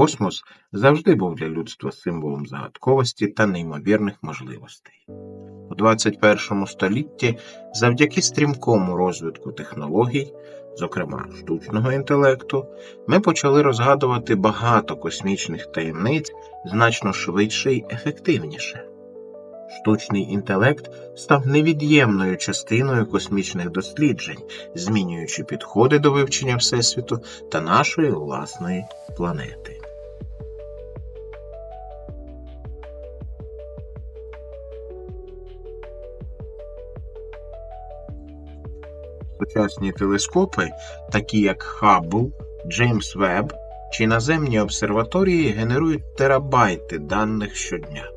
Космос завжди був для людства символом загадковості та неймовірних можливостей. У 21 столітті завдяки стрімкому розвитку технологій, зокрема штучного інтелекту, ми почали розгадувати багато космічних таємниць значно швидше й ефективніше. Штучний інтелект став невід'ємною частиною космічних досліджень, змінюючи підходи до вивчення Всесвіту та нашої власної планети. Сучасні телескопи, такі як Хаббл, Джеймс Веб чи наземні обсерваторії, генерують терабайти даних щодня.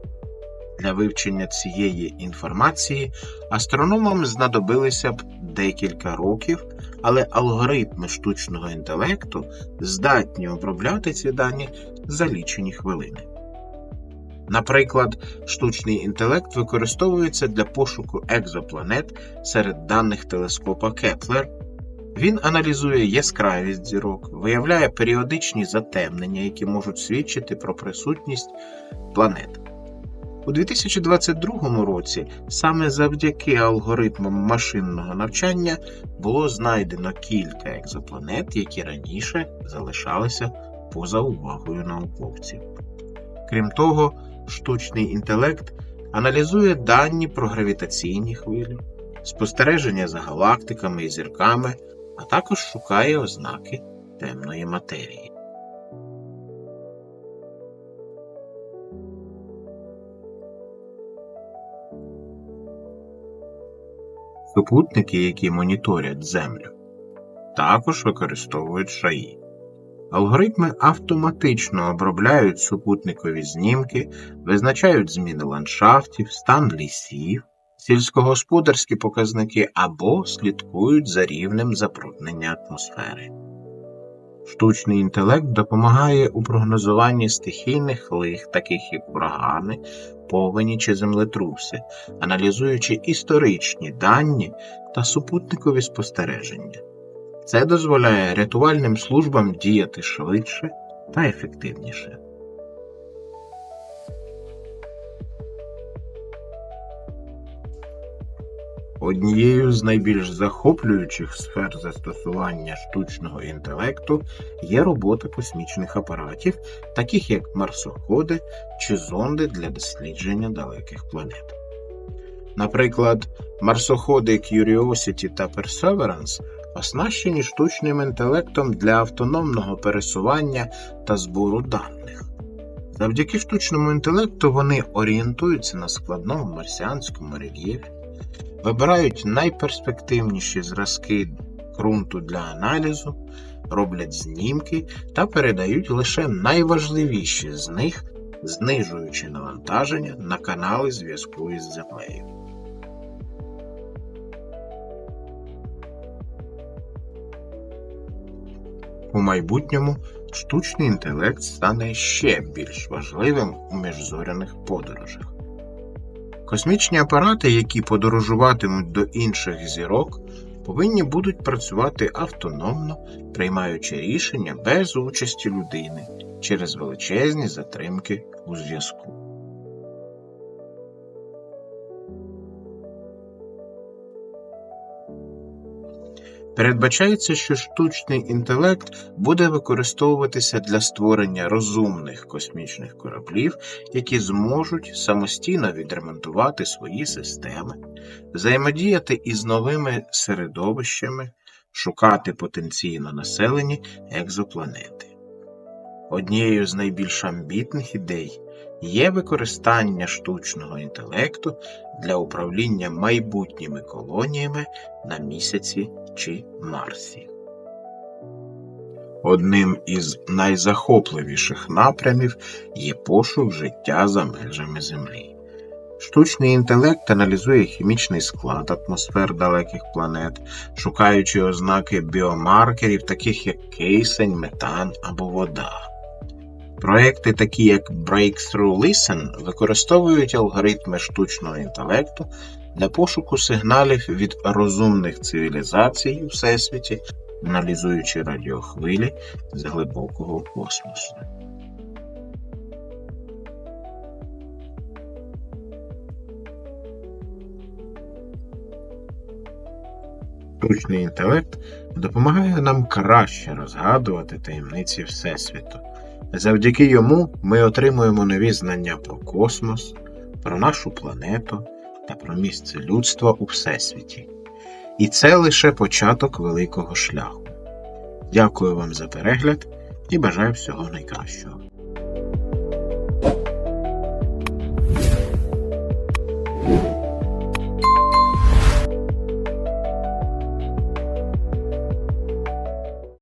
Для вивчення цієї інформації астрономам знадобилися б декілька років, але алгоритми штучного інтелекту здатні обробляти ці дані за лічені хвилини. Наприклад, штучний інтелект використовується для пошуку екзопланет серед даних телескопа Кеплер. Він аналізує яскравість зірок, виявляє періодичні затемнення, які можуть свідчити про присутність планет. У 2022 році саме завдяки алгоритмам машинного навчання було знайдено кілька екзопланет, які раніше залишалися поза увагою науковців. Крім того, штучний інтелект аналізує дані про гравітаційні хвилі, спостереження за галактиками і зірками, а також шукає ознаки темної матерії. Супутники, які моніторять Землю, також використовують шаї. Алгоритми автоматично обробляють супутникові знімки, визначають зміни ландшафтів, стан лісів, сільськогосподарські показники або слідкують за рівнем забруднення атмосфери. Штучний інтелект допомагає у прогнозуванні стихійних лих, таких як урагани, повені чи землетруси, аналізуючи історичні дані та супутникові спостереження. Це дозволяє рятувальним службам діяти швидше та ефективніше. Однією з найбільш захоплюючих сфер застосування штучного інтелекту є робота космічних апаратів, таких як марсоходи чи зонди для дослідження далеких планет. Наприклад, марсоходи Curiosity та Perseverance оснащені штучним інтелектом для автономного пересування та збору даних. Завдяки штучному інтелекту вони орієнтуються на складному марсіанському рельєфі, вибирають найперспективніші зразки ґрунту для аналізу, роблять знімки та передають лише найважливіші з них, знижуючи навантаження на канали зв'язку із Землею. У майбутньому штучний інтелект стане ще більш важливим у міжзоряних подорожах. Космічні апарати, які подорожуватимуть до інших зірок, повинні будуть працювати автономно, приймаючи рішення без участі людини через величезні затримки у зв'язку. Передбачається, що штучний інтелект буде використовуватися для створення розумних космічних кораблів, які зможуть самостійно відремонтувати свої системи, взаємодіяти із новими середовищами, шукати потенційно населені екзопланети. Однією з найбільш амбітних ідей є використання штучного інтелекту для управління майбутніми колоніями на місяці чи Марсі. Одним із найзахопливіших напрямів є пошук життя за межами Землі. Штучний інтелект аналізує хімічний склад атмосфер далеких планет, шукаючи ознаки біомаркерів, таких як кисень, метан або вода. Проекти, такі як Breakthrough Listen, використовують алгоритми штучного інтелекту для пошуку сигналів від розумних цивілізацій у всесвіті, аналізуючи радіохвилі з глибокого космосу. Штучний інтелект допомагає нам краще розгадувати таємниці Всесвіту. Завдяки йому ми отримуємо нові знання про космос, про нашу планету та про місце людства у Всесвіті. І це лише початок великого шляху. Дякую вам за перегляд і бажаю всього найкращого.